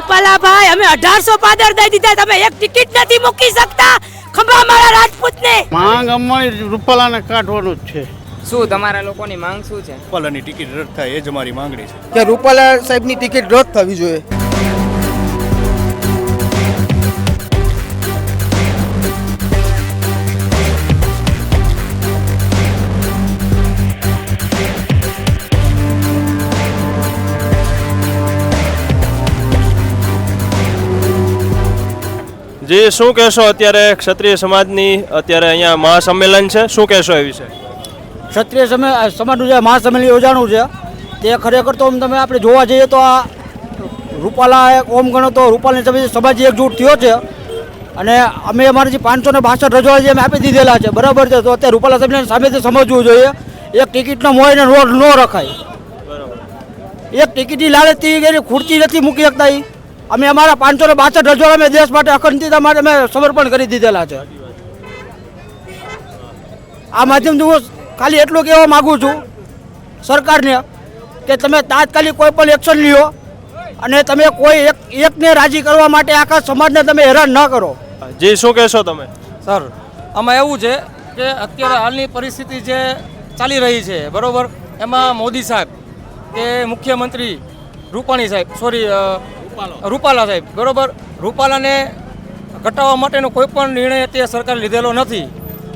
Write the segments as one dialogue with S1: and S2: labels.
S1: રૂપાલાભાઈ અમે અઢારસો પાદર દઈ દીધા તમે એક ટિકિટ નથી મૂકી શકતા. ખંભા મારા રાજપૂતને.
S2: માંગ અમારી રૂપાલાને કાઢવાનું જ છે.
S3: શું તમારા લોકોની માંગ શું છે?
S4: રૂપાલાની ટિકિટ રદ થાય એ જ અમારી માંગણી છે.
S5: કે રૂપાલા સાહેબની ટિકિટ રદ થવી જોઈએ.
S6: જી શું કહેશો અત્યારે ક્ષત્રિય સમાજની અત્યારે અહીંયા મહાસંમેલન છે? શું કહેશો એ વિશે?
S7: ક્ષત્રિય સમાજનું જે મહાસંમેલન યોજાણું છે તે ખરેખર તો તમે આપણે જોવા જઈએ તો આ રૂપાલા એક ઓમ ગણો તો રૂપાલની સમય સમાજ એકજૂટ થયો છે. અને અમે અમારી જે પાંચસો ને બાસઠ રજવાડા જે અમે આપી દીધેલા છે બરાબર છે? તો અત્યારે રૂપાલા સાહેબને સામેથી સમજવું જોઈએ. એક ટિકિટનો મોઈને રોડ ન રખાય. એક ટિકિટની લાલચથી એની ખુરચી નથી મૂકી શકતા ઈ. અમે અમારા પાંચસો ને બાસઠ રજૂઆત અમે દેશ માટે અખંડિતતા માટે અમે સમર્પણ કરી દીધેલા છે. આ માધ્યમથી હું ખાલી એટલું કહેવા માગું છું સરકારને કે તમે તાત્કાલિક કોઈ પણ એક્શન લ્યો અને તમે કોઈ એક એકને રાજી કરવા માટે આખા સમાજને તમે હેરાન ન કરો.
S6: જી શું કહેશો તમે?
S8: સર આમાં એવું છે કે અત્યારે હાલની પરિસ્થિતિ જે ચાલી રહી છે બરાબર? એમાં મોદી સાહેબ કે મુખ્યમંત્રી રૂપાણી સાહેબ સોરી રૂપાલા. સાહેબ બરોબર? રૂપાલાને ઘટાડવા માટેનો કોઈ પણ નિર્ણય તે સરકારે લીધેલો નથી.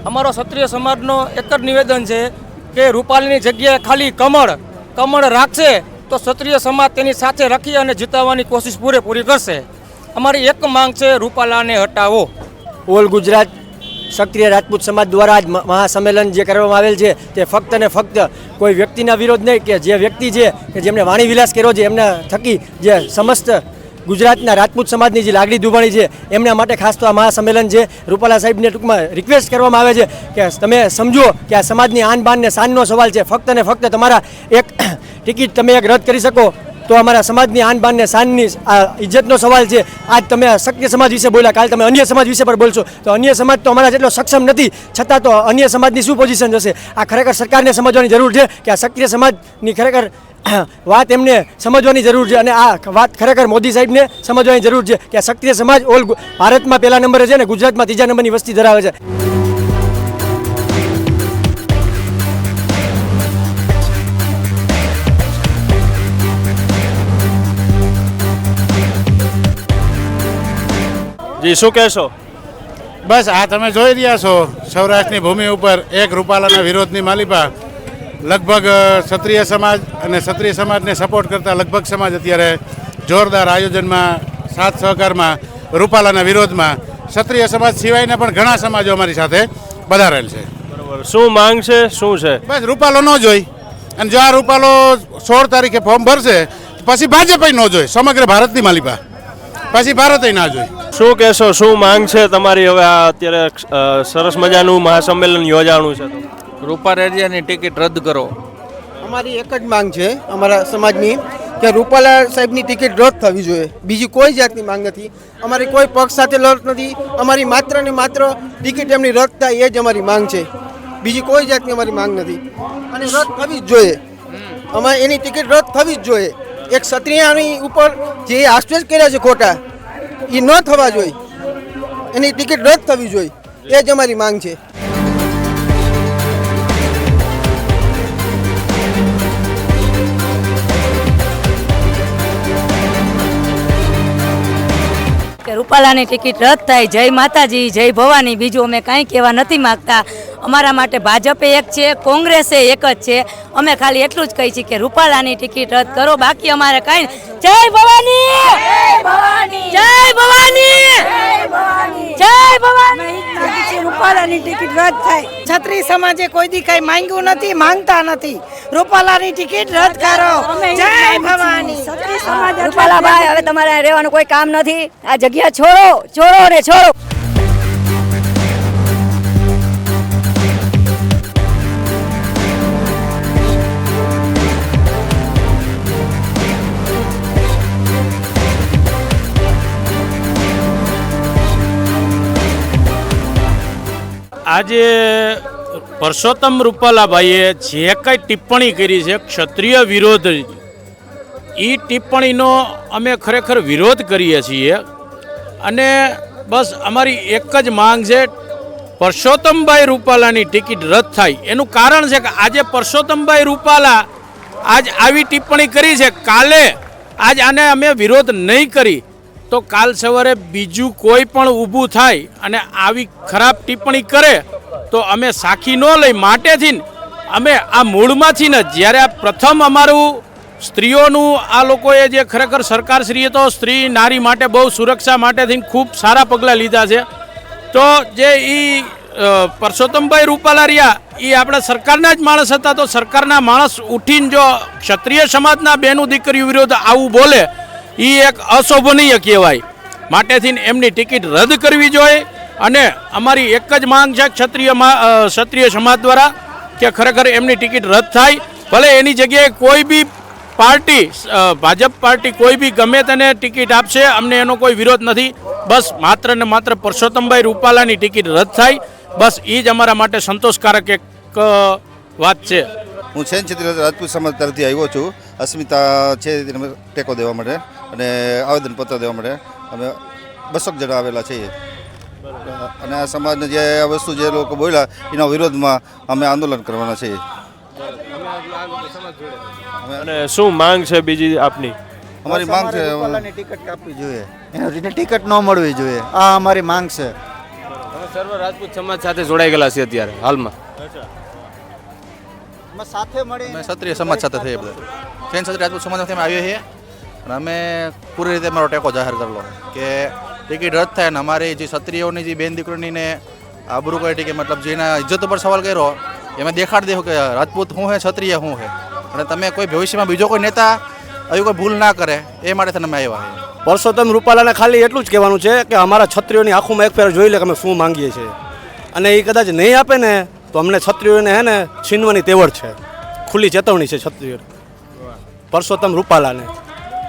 S8: અમારો ક્ષત્રિય સમાજનો એક જ નિવેદન છે કે રૂપાલાની જગ્યાએ ખાલી કમળ કમળ રાખશે તો ક્ષત્રિય સમાજ તેની સાથે રાખી અને જીતાવવાની કોશિશ પૂરેપૂરી કરશે. અમારી એક માંગ છે રૂપાલાને હટાવો
S7: ઓલ ગુજરાત ક્ષત્રિય રાજપૂત સમાજ દ્વારા આજ મહાસંમેલન જે કરવામાં આવેલ છે તે ફક્ત ને ફક્ત કોઈ વ્યક્તિના વિરોધ નહીં કે જે વ્યક્તિ છે કે જેમણે વાણી વિલાસ કર્યો છે એમના થકી જે સમસ્ત ગુજરાતના રાજપૂત સમાજની જે લાગણી દુભાણી છે, એમના માટે ખાસ તો આ મહાસંમેલન છે. રૂપાલા સાહેબને ટૂંકમાં રિક્વેસ્ટ કરવામાં આવે છે કે તમે સમજો કે આ સમાજની આન બાન ને શાનનો સવાલ છે. ફક્ત ને ફક્ત તમારા એક ટિકિટ તમે એક રદ કરી શકો. તો અમારા સમાજની આન બાનને શાનની આ ઇજ્જતનો સવાલ છે. આજ તમે શક્ય સમાજ વિશે બોલ્યા, કાલે તમે અન્ય સમાજ વિશે પણ બોલશો. તો અન્ય સમાજ તો અમારા જેટલો સક્ષમ નથી, છતાં તો અન્ય સમાજની શું પોઝિશન જશે? આ ખરેખર સરકારને સમજવાની જરૂર છે કે આ સક્રિય સમાજની ખરેખર વાત એમને સમજવાની જરૂર છે અને આ વાત ખરેખર મોદી સાહેબને સમજવાની જરૂર છે કે આ સક્રિય સમાજ ઓલ ભારતમાં પહેલા નંબરે છે ને ગુજરાતમાં ત્રીજા નંબરની વસ્તી ધરાવે છે.
S6: જી શું કહેશો?
S2: બસ આ તમે જોઈ રહ્યા છો સૌરાષ્ટ્રની ભૂમિ ઉપર એક રૂપાલાના વિરોધની માલિપા લગભગ ક્ષત્રિય સમાજ અને ક્ષત્રિય સમાજને સપોર્ટ કરતા લગભગ સમાજ અત્યારે જોરદાર આયોજનમાં સાથ સહકારમાં રૂપાલાના વિરોધમાં ક્ષત્રિય સમાજ સિવાયના પણ ઘણા સમાજો અમારી સાથે પધારેલ છે.
S6: બરોબર. શું માંગ છે? શું છે?
S2: બસ રૂપાલો ન જોઈ. અને જો આ રૂપાલો સોળ તારીખે ફોર્મ ભરશે પછી ભાજપ ન જોઈ સમગ્ર ભારતની માલિપા. પછી ભારતે ના જોઈ.
S6: શું કહેશો શું માંગ છે તમારી? હવે આ અત્યારે સરસ મજાનું મહાસંમેલન યોજાણું છે.
S8: રૂપા રેડિયાની ટિકિટ રદ કરો.
S5: અમારી એક જ માંગ છે અમારા સમાજની કે રૂપાલા સાહેબની ટિકિટ રદ થવી જોઈએ. બીજી કોઈ જાતની માંગ નથી. અમારી કોઈ પક્ષ સાથે લડત નથી. અમારી માત્ર ને માત્ર ટિકિટ એમની રદ થાય એ જ અમારી માંગ છે. બીજી કોઈ જાતની અમારી માંગ નથી. અને રદ થવી જ જોઈએ. અમારે એની ટિકિટ રદ થવી જ જોઈએ. એક ક્ષત્રિયાની ઉપર જે આશ્ચર્ય કર્યા છે ખોટા એ ન થવા જોઈએ. એની ટિકિટ રદ થવી જોઈએ. એ જ અમારી માંગ છે.
S1: રૂપાલાની ટિકિટ રદ થાય, જય માતાજી, જય ભવાની, બીજું અમે કાંઈ કહેવા નથી માગતા. અમારા માટે ભાજપે એક છે કોંગ્રેસે એક જ છે. અમે ખાલી એટલું જ કહી છીએ કે રૂપાલાની ટિકિટ રદ કરો બાકી અમારે કાંઈ જય ભવાની! જય ભવાની! જય ભવાની!
S9: રૂપાલાની ટિકિટ રદ થાય. છત્રી સમાજે કોઈ દી કઈ માંગ્યું નથી માંગતા નથી. રૂપાલાની ટિકિટ રદ કરો. જય ભવાની.
S1: રૂપાલાભાઈ હવે તમારે રહેવાનું કોઈ કામ નથી. આ જગ્યા છોડો છોડો ને છોડો.
S10: આજે પરસોત્તમ રૂપાલાભાઈએ જે કંઈ ટિપ્પણી કરી છે, ક્ષત્રિય વિરોધ એ ટિપ્પણીનો અમે ખરેખર વિરોધ કરીએ છીએ. અને બસ અમારી એક જ માંગ છે, પરસોત્તમભાઈ રૂપાલાની ટિકિટ રદ થાય. એનું કારણ છે કે આજે પરસોત્તમભાઈ રૂપાલા આજ આવી ટિપ્પણી કરી છે. કાલે આજ આને અમે વિરોધ નહીં કરી. તો કાલ સવારે બીજું કોઈ પણ ઊભું થાય અને આવી ખરાબ ટિપ્પણી કરે, તો અમે સાખી ન લઈ માટેથી અમે આ મૂળમાંથી ને. જ્યારે આ પ્રથમ અમારું સ્ત્રીઓનું, આ લોકોએ જે ખરેખર સરકારશ્રીએ તો સ્ત્રી નારી માટે બહુ સુરક્ષા માટેથી ખૂબ સારા પગલાં લીધા છે. તો જે એ પરસોત્તમભાઈ રૂપાલા રહ્યા એ આપણા સરકારના જ માણસ હતા, તો સરકારના માણસ ઉઠીને જો ક્ષત્રિય સમાજના બેનું દીકરીઓ વિરુદ્ધ આવું બોલે એ એક અશોભનીય કહેવાય. માટેથી એમની ટિકિટ રદ કરવી જોઈએ અને અમારી એક જ માંગ છે ક્ષત્રિયમાં ક્ષત્રિય સમાજ દ્વારા કે ખરેખર એમની ટિકિટ રદ થાય. ભલે એની જગ્યાએ કોઈ બી પાર્ટી ભાજપ પાર્ટી કોઈ બી ગમે તેને ટિકિટ આપશે, અમને એનો કોઈ વિરોધ નથી. બસ માત્ર ને માત્ર પરસોત્તમભાઈ રૂપાલાની ટિકિટ રદ થાય. બસ એ જ અમારા માટે સંતોષકારક એક વાત છે.
S11: હું છેન છત્રી રાજપૂત સમાજ તરફથી આવ્યો છું. અસ્મિતા છે ટેકો દેવા માટે. અને આવેદનપત્ર દેવા માટે અમે બસોક જણા આવેલા છીએ. અને આ સમાજને જે આ વસ્તુ જે લોકો બોલ્યા એના વિરોધમાં અમે આંદોલન કરવાના છીએ.
S6: અને શું માંગ છે બીજી આપની?
S11: અમારી માંગ છે
S12: ટિકિટ કાપવી જોઈએ. એને ટિકિટ ન મળવી જોઈએ. આ અમારી માંગ છે.
S13: સર્વ રાજપૂત સમાજ સાથે જોડાઈ ગયેલા છીએ અત્યારે હાલમાં.
S12: સાથે મળી
S14: ક્ષત્રિય સમાજ સાથે થઈએ બધા. જૈન ક્ષત્રિય રાજપૂત સમાજમાંથી અમે આવીએ છીએ. અને અમે પૂરી રીતે અમારો ટેકો જાહેર કરેલો કે ટિકિટ રદ થાય ને અમારી જે ક્ષત્રિયોની, જે બેન દીકરીની આબરૂ કરી કે મતલબ જેના ઇજ્જત ઉપર સવાલ કર્યો એમાં દેખાડી દેવું કે રાજપૂત શું છે ક્ષત્રિય શું છે અને તમે કોઈ ભવિષ્યમાં બીજો કોઈ નેતા આવી કોઈ ભૂલ ના કરે, એ માટે તમે આવ્યા
S15: પરસોત્તમ રૂપાલાને ખાલી એટલું જ કહેવાનું છે કે અમારા છત્રીઓની આંખોમાં એક ફેર જોઈ લે કે અમે શું માંગીએ છીએ. અને એ કદાચ નહીં આપે ને, તો અમને છત્રીઓને હે ને છીનવાની તેવડ છે. ખુલ્લી ચેતવણી છે છત્રીઓ પરસોત્તમ રૂપાલાને.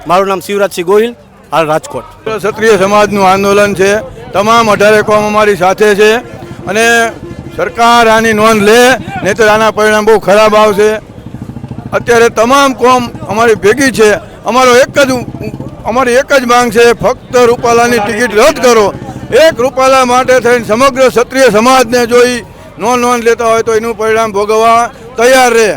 S15: મારું નામ શિવરાજસિંહ ગોહિલ, હાલ રાજકોટ.
S16: ક્ષત્રિય સમાજનું આંદોલન છે. તમામ અઢારે કોમ અમારી સાથે છે અને સરકાર આની નોંધ લે, નહીંતર આના પરિણામ બહુ ખરાબ આવશે. અત્યારે તમામ કોમ અમારી ભેગી છે. અમારો એક જ અમારી એક જ માંગ છે, ફક્ત રૂપાલાની ટિકિટ રદ કરો. એક રૂપાલા માટે થઈને સમગ્ર ક્ષત્રિય સમાજને જોઈ નોંધ નોંધ લેતા હોય તો એનું પરિણામ ભોગવવા તૈયાર રહે.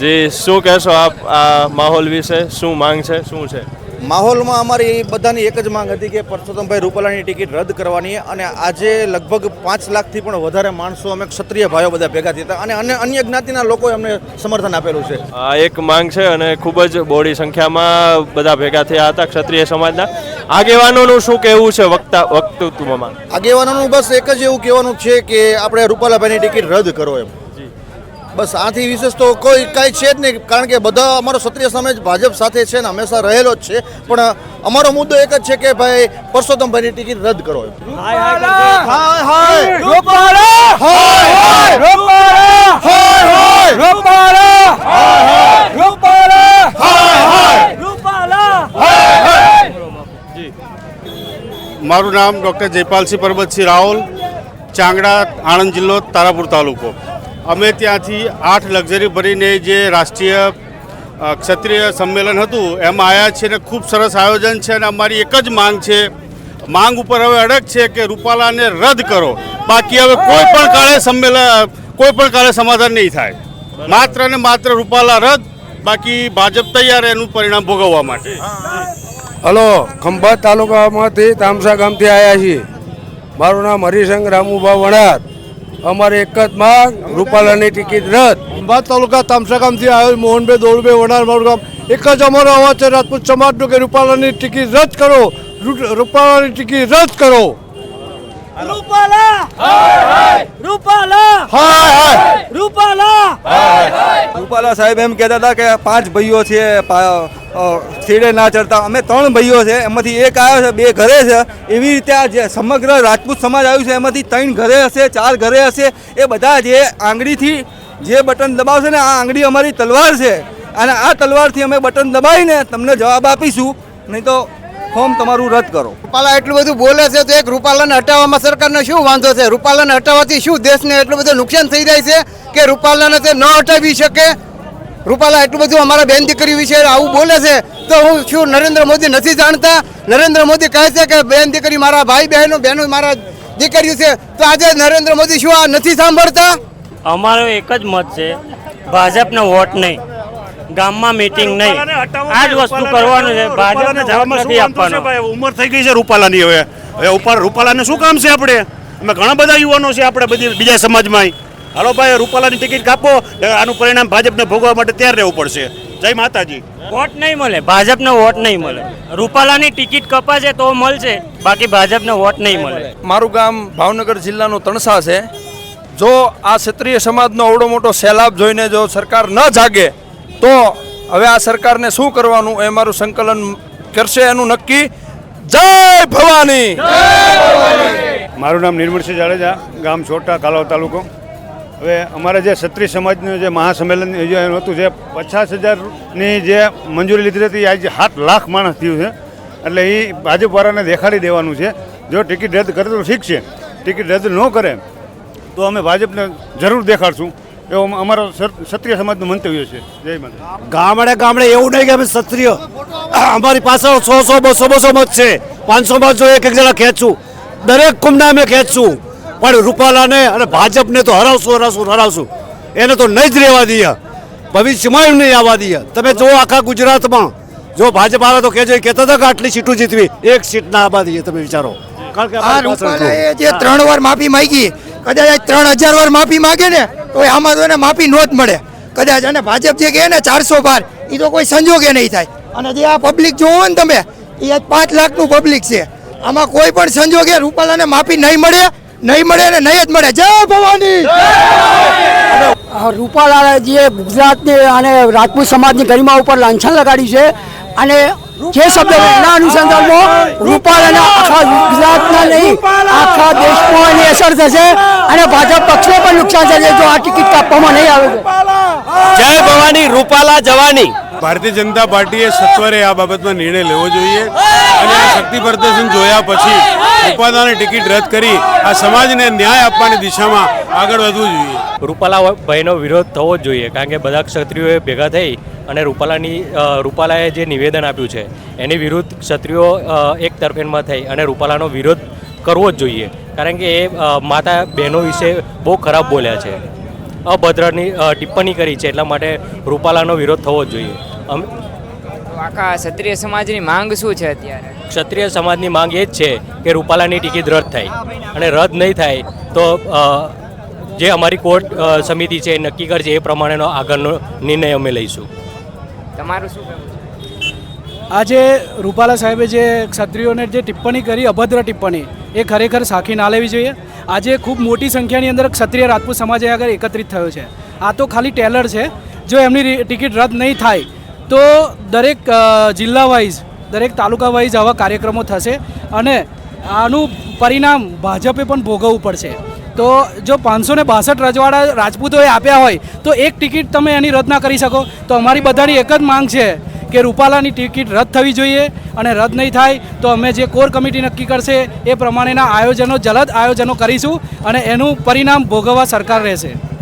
S6: જી શું કહેશો આપ આ માહોલ વિશે? શું માંગ છે? શું છે?
S14: માહોલમાં અમારી બધાની એક જ માંગ હતી કે પરસોત્તમભાઈ રૂપાલાની ટિકિટ રદ કરવાની અને આજે લગભગ પાંચ લાખથી પણ વધારે માણસો અમે ક્ષત્રિય ભાઈઓ બધા ભેગા થયા હતા અને અન્ય અન્ય જ્ઞાતિના લોકોએ અમને સમર્થન આપેલું છે.
S6: આ એક માંગ છે અને ખૂબ જ બોડી સંખ્યામાં બધા ભેગા થયા હતા ક્ષત્રિય સમાજના. આગેવાનોનું શું કહેવું છે વક્તા વક્તૃત્વમાં?
S14: આગેવાનોનું બસ એક જ એવું કહેવાનું છે કે આપણે રૂપાલાભાઈની ટિકિટ રદ કરો એમ. બસ આથી વિશેષ તો કોઈ કાંઈ છે જ નહીં કારણ કે બધા અમારો ક્ષત્રિય સમાજ ભાજપ સાથે છે ને હંમેશા રહેલો જ છે. પણ અમારો મુદ્દો એક જ છે કે ભાઈ પરસોત્તમભાઈની ટિકિટ રદ કરો
S3: મારું નામ ડૉક્ટર જયપાલસિંહ પરબતસિંહ રાહુલ ચાંગડા આણંદ જિલ્લો તારાપુર તાલુકો. અમે ત્યાંથી આઠ લક્ઝરી ભરીને જે રાષ્ટ્રીય ક્ષત્રિય સંમેલન હતું, એમાં આવ્યા છે ને ખૂબ સરસ આયોજન છે અને અમારી એક જ માંગ છે. માંગ ઉપર હવે અડગ છે કે રૂપાલાને રદ કરો. બાકી હવે કોઈ પણ કાળે સંમેલન કોઈ પણ કાળે સમાધાન નહીં થાય. માત્ર ને માત્ર રૂપાલા રદ, બાકી ભાજપ તૈયાર એનું પરિણામ ભોગવવા માટે.
S16: હલો, ખંભાત તાલુકામાંથી તામસા ગામથી આવ્યા છીએ. મારું નામ હરિશંકર રામુભા વણાર અમારે એક જ માંગ, રૂપાલાની ટિકિટ રદ. ખંભાત તાલુકા તામસાગામથી આવ્યો મોહનભાઈ દોડભાઈ વડાર મારું ગામ એક જ અમારો અવાજ છે, રાજપૂત સમાજનો કે રૂપાલાની ટિકિટ રદ કરો. રૂપાલાની ટિકિટ રદ કરો.
S17: રૂપાલા. રૂપાલા. રૂપાલા. રૂપાલા સાહેબ એમ કહેતા હતા કે પાંચ ભાઈઓ છે સીડે ના ચડતા. અમે ત્રણ ભાઈઓ છે, એમાંથી એક આવ્યો છે, બે ઘરે છે. એવી રીતે આ જે સમગ્ર રાજપૂત સમાજ આવ્યું છે, એમાંથી ત્રણ ઘરે હશે, ચાર ઘરે હશે. એ બધા જે આંગળીથી જે બટન દબાવશે ને, આ આંગળી અમારી તલવાર છે. અને આ તલવારથી અમે બટન દબાવીને તમને જવાબ આપીશું. નહીં તો ફોર્મ તમારું રદ કરો.
S12: રૂપાલા એટલું બધું બોલે છે તો એક રૂપાલાને હટાવવામાં સરકારનો શું વાંધો છે? રૂપાલાને હટાવવાથી શું દેશને એટલું બધું નુકસાન થઈ જાય છે કે રૂપાલાને તે ન હટાવી શકે? રૂપાલા એટલું બધું અમારા બેન દીકરી વિશે આવું બોલે છે તો હું શું નરેન્દ્ર મોદી નથી જાણતા? નરેન્દ્ર મોદી કહે છે કે બેન દીકરી મારા ભાઈ બહેનો બહેનો મારા દીકરીઓ છે. તો આજે નરેન્દ્ર મોદી શું આ નથી સાંભળતા?
S18: અમારો એક જ મત છે ભાજપનો વોટ નહીં. ગામમાં મીટિંગ નહીં. આ જ વસ્તુ કરવાનું છે. ભાજપને જવાબ નથી આપવાનો.
S19: ઉંમર થઈ ગઈ છે રૂપાલાની હવે. હવે ઉપર રૂપાલાને શું કામ છે આપણે? અમે ઘણા બધા યુવાનો છે આપણે બધી બીજા સમાજમાં. હાલો ભાઈ રૂપાલાની ટિકિટ કાપો. આનું પરિણામ ભાજપને ભોગવવા માટે તૈયાર રહેવું પડશે. જય માતાજી.
S18: વોટ નહીં મળે. ભાજપને વોટ નહીં મળે. રૂપાલાની ટિકિટ કપાશે તો મળશે. બાકી ભાજપને વોટ નહીં મળે.
S20: મારું ગામ ભાવનગર જિલ્લાનું તણસા છે. જો આ ક્ષત્રિય સમાજનો અવડો મોટો સેલાબ જોઈને જો સરકાર ન જાગે તો હવે આ સરકારને શું કરવાનું એ મારું સંકલન કરશે એનું નક્કી. જય ભવાની!
S19: મારું નામ નિર્મળસિંહ જાડેજા, ગામ છોટા, કાલાવ તાલુકો. હવે અમારા જે ક્ષત્રિય સમાજનું જે મહાસંમેલન યોજાયું હતું, જે પચાસ હજારની જે મંજૂરી લીધી હતી આજે સાત લાખ માણસ થયું છે. એટલે એ ભાજપવાળાને દેખાડી દેવાનું છે. જો ટિકિટ રદ કરે તો ઠીક છે. ટિકિટ રદ ન કરે, તો અમે ભાજપને જરૂર દેખાડશું. એવો અમારો ક્ષત્રિય સમાજનું મંતવ્ય છે. જય માતા
S21: ગામડે ગામડે એવું નહીં કે અમે ક્ષત્રિય. અમારી પાસે સો સો બસો બસો મત છે. પાંચસો મત જો એક એક જણા ખેંચું. દરેક કુંભના અમે ખેંચશું પણ રૂપાલાને અને ભાજપને તો હરાવશું હરાવશું હરાવશું. એને તો નહીં જ રહેવા દઈએ. ભવિષ્યમાં નહીં આવવા દઈએ. તમે જો આખા ગુજરાતમાં. જો ભાજપ આવે તો કહેજો કહેતા હતા કે આટલી સીટું જીતવી. એક સીટ ના આવવા દઈએ તમે વિચારો. કારણ કે
S12: જે ત્રણ વાર માફી માંગી કદાચ આ ત્રણ હજાર વાર માફી માંગે ને તો આમાં તો એને માફી નો જ મળે. કદાચ અને ભાજપ જે કહે ને ચારસો બાર એ તો કોઈ સંજોગે નહીં થાય. અને જે આ પબ્લિક જોવો ને તમે એ આજ પાંચ લાખનું પબ્લિક છે. આમાં કોઈ પણ સંજોગે રૂપાલાને માફી નહીં મળે નહીં મળે ને નહીં જ મળે. જય ભવાની!
S15: રૂપાલા જે ગુજરાતની અને રાજપૂત સમાજની ગરિમા ઉપર લાંછન લગાડ્યું છે અને જે શબ્દ એના અનુસંધાનમાં રૂપાલાના આખા ગુજરાતના નહીં, આખા દેશમાં એની અસર થશે અને ભાજપ પક્ષને પણ નુકસાન થશે જો આ ટિકિટ કાપવામાં નહીં આવે
S22: જય ભવાની, રૂપાલા જવાની.
S23: ભારતીય જનતા પાર્ટીએ સત્વરે આ બાબતમાં નિર્ણય લેવો જોઈએ અને આ શક્તિ પ્રદર્શન જોયા પછી ઉપાદાની ટિકિટ રદ કરી આ સમાજને ન્યાય આપવાની દિશામાં આગળ વધવું જોઈએ.
S20: રૂપાલા ભાઈનો વિરોધ થવો જ જોઈએ, કારણ કે બધા ક્ષત્રિયોએ ભેગા થઈ અને રૂપાલાની રૂપાલાએ જે નિવેદન આપ્યું છે, એની વિરુદ્ધ ક્ષત્રિયો એક તરફેણમાં થઈ અને રૂપાલાનો વિરોધ કરવો જ જોઈએ. કારણ કે એ માતા બહેનો વિશે બહુ ખરાબ બોલ્યા છે. અભદ્રની ટિપ્પણી કરી છે એટલા માટે રૂપાલાનો વિરોધ થવો જ જોઈએ.
S18: આખા ક્ષત્રિય સમાજની માંગ શું છે અત્યારે?
S20: ક્ષત્રિય સમાજની માંગ એ જ છે કે રૂપાલાની ટિકિટ રદ થાય. અને રદ નહીં થાય તો જે અમારી કોર્ટ સમિતિ છે એ નક્કી કરશે એ પ્રમાણેનો આગળનો નિર્ણય અમે લઈશું.
S18: તમારું શું કહેવું
S24: આજે રૂપાલા સાહેબે જે ક્ષત્રિયોને જે ટિપ્પણી કરી અભદ્ર ટિપ્પણી એ ખરેખર સાખી ના લેવી જોઈએ. આજે ખૂબ મોટી સંખ્યાની અંદર ક્ષત્રિય રાજપૂત સમાજ આગળ એકત્રિત થયો છે. આ તો ખાલી ટેલર છે. જો એમની ટિકિટ રદ નહીં થાય, તો દરેક જિલ્લા વાઇઝ દરેક તાલુકા વાઇઝ આવા કાર્યક્રમો થશે અને આનું પરિણામ ભાજપે પણ ભોગવવું પડશે. તો જો પાંચસો ને બાસઠ રજવાડા રાજપૂતોએ આપ્યા હોય, તો એક ટિકિટ તમે એની રદ ના કરી શકો. તો અમારી બધાની એક જ માંગ છે કે રૂપાલાની ટિકિટ રદ થવી જોઈએ અને રદ નહીં થાય તો અમે જે કોર કમિટી નક્કી કરશે એ પ્રમાણેના આયોજનો, જલદ આયોજનો કરીશું અને એનું પરિણામ ભોગવવા સરકાર રહેશે.